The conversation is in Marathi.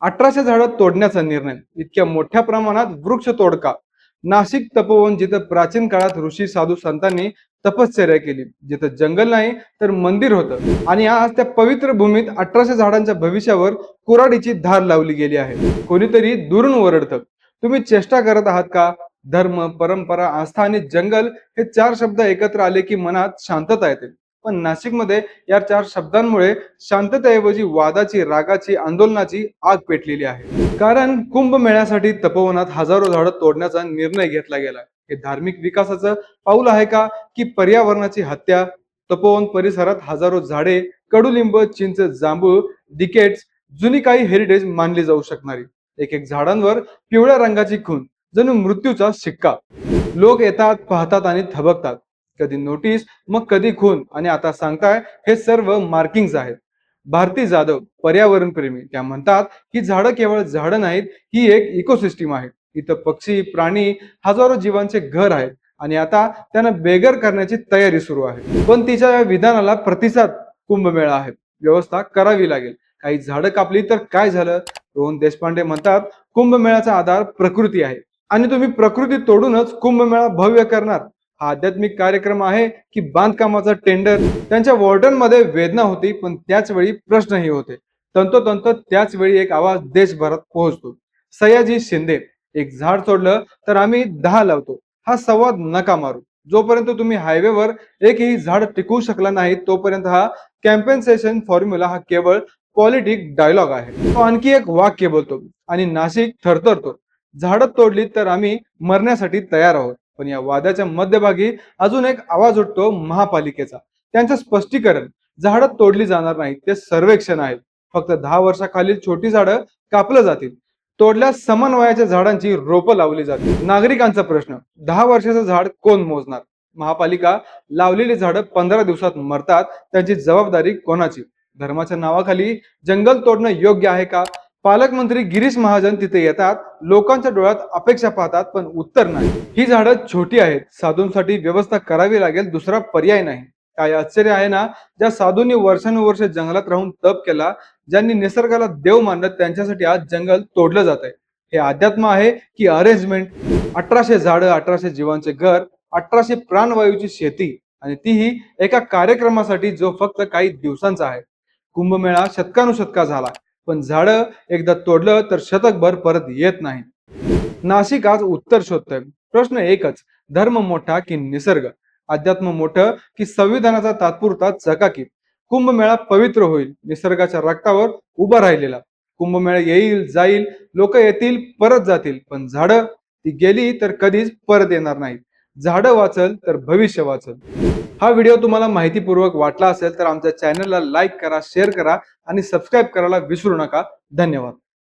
अठराशे झाडं तोडण्याचा निर्णय. इतक्या मोठ्या प्रमाणात वृक्ष तोडका. नाशिक तपोवन जिथं प्राचीन काळात ऋषी साधू संतांनी तपश्चर्या केली. जिथं जंगल नाही तर मंदिर होतं. आणि आज त्या पवित्र भूमीत अठराशे झाडांच्या भविष्यावर कुराडीची धार लावली गेली आहे. कोणीतरी दुरून ओरडतं. तुम्ही चेष्टा करत आहात का? धर्म परंपरा आस्था आणि जंगल हे चार शब्द एकत्र आले की मनात शांतता येते. पण नाशिकमध्ये या चार शब्दांमुळे शांततेऐवजी वादाची रागाची आंदोलनाची आग पेटलेली आहे. कारण कुंभमेळ्यासाठी तपोवनात हजारो झाडं तोडण्याचा निर्णय घेतला गेला. हे धार्मिक विकासाचं पाऊल आहे का? की पर्यावरणाची हत्या तपोवन परिसरात हजारो झाडे कडुलिंब चिंच जांभूळ डिकेट्स जुनी काही हेरिटेज मानली जाऊ शकणारी. एक एक झाडांवर पिवळ्या रंगाची खून जणू मृत्यूचा शिक्का. लोक येतात पाहतात आणि थबकतात. कधी नोटीस मग कधी खून. आणि आता सांगताय हे सर्व मार्किंग आहेत. भारती जाधव पर्यावरण प्रेमी. त्या म्हणतात की झाडं केवळ झाडं नाहीत ही एक इकोसिस्टीम आहे. इथं पक्षी प्राणी हजारो जीवांचे घर आहेत. आणि आता त्यांना बेघर करण्याची तयारी सुरू आहे. पण तिच्या या विधानाला प्रतिसाद कुंभमेळा आहे. व्यवस्था करावी लागेल. काही झाडं कापली तर काय झालं? रोहन देशपांडे म्हणतात कुंभमेळ्याचा आधार प्रकृती आहे. आणि तुम्ही प्रकृती तोडूनच कुंभमेळा भव्य करणार. हा आध्यात्मिक कार्यक्रम आहे की बांधकामाचा टेंडर त्यांच्या वॉर्डनमध्ये वेदना होती पण त्याच वेळी प्रश्नही होते. तंतोतंत त्याच वेळी एक आवाज देशभरात पोहोचतो. सयाजी शिंदे एक झाड तोडलं तर आम्ही दहा लावतो. हा संवाद नका मारू. जोपर्यंत तुम्ही हायवेवर एकही झाड टिकवू शकला नाही तोपर्यंत हा कॅम्पेन्सेशन फॉर्म्युला हा केवळ पॉलिटिक डायलॉग आहे. तो आणखी एक वाक्य बोलतो आणि नाशिक थरथरतो. झाडं तोडली तर आम्ही मरण्यासाठी तयार आहोत. पण या वादाच्या मध्यभागी अजून एक आवाज उठतो महापालिकेचा. त्यांचं स्पष्टीकरण झाडं तोडली जाणार नाहीत ते सर्वेक्षण आहेत. फक्त दहा वर्षाखालील छोटी झाडं कापलं जातील. तोडल्या समान वयाच्या झाडांची रोपं लावली जातील. नागरिकांचा प्रश्न दहा वर्षाचं झाड कोण मोजणार? महापालिका लावलेली झाडं पंधरा दिवसात मरतात त्यांची जबाबदारी कोणाची? धर्माच्या नावाखाली जंगल तोडणं योग्य आहे का? पालकमंत्री गिरीश महाजन तिथे येतात. लोकांच्या डोळ्यात अपेक्षा पाहतात पण उत्तर नाही. ही झाडं छोटी आहेत. साधूंसाठी व्यवस्था करावी लागेल दुसरा पर्याय नाही. काय आश्चर्य आहे ना ज्या साधूंनी वर्षानुवर्ष जंगलात राहून तप केला ज्यांनी निसर्गाला देव मानलं त्यांच्यासाठी आज जंगल तोडलं जात आहे. हे अध्यात्म आहे की अरेंजमेंट अठराशे झाडं अठराशे जीवांचे घर अठराशे प्राणवायूची शेती आणि तीही एका कार्यक्रमासाठी जो फक्त काही दिवसांचा आहे. कुंभमेळा शतकानुशतका झाला. पण झाडं एकदा तोडलं तर शतकभर परत येत नाही नाशिक आज उत्तर शोधतोय. प्रश्न एकच धर्म मोठा की निसर्ग? अध्यात्म मोठं की संविधानाचा तात्पुरता चकाकी? कुंभमेळा पवित्र होईल निसर्गाच्या रक्तावर उभा राहिलेला. कुंभमेळा येईल जाईल लोक येतील परत जातील पण झाडं ती गेली तर कधीच परत येणार नाहीत. झाडं वाचल तर भविष्य वाचल. हा व्हिडिओ तुम्हाला माहितीपूर्वक वाटला असेल तर आमच्या चॅनलला लाईक करा शेअर करा आणि सबस्क्राईब करायला विसरू नका. धन्यवाद.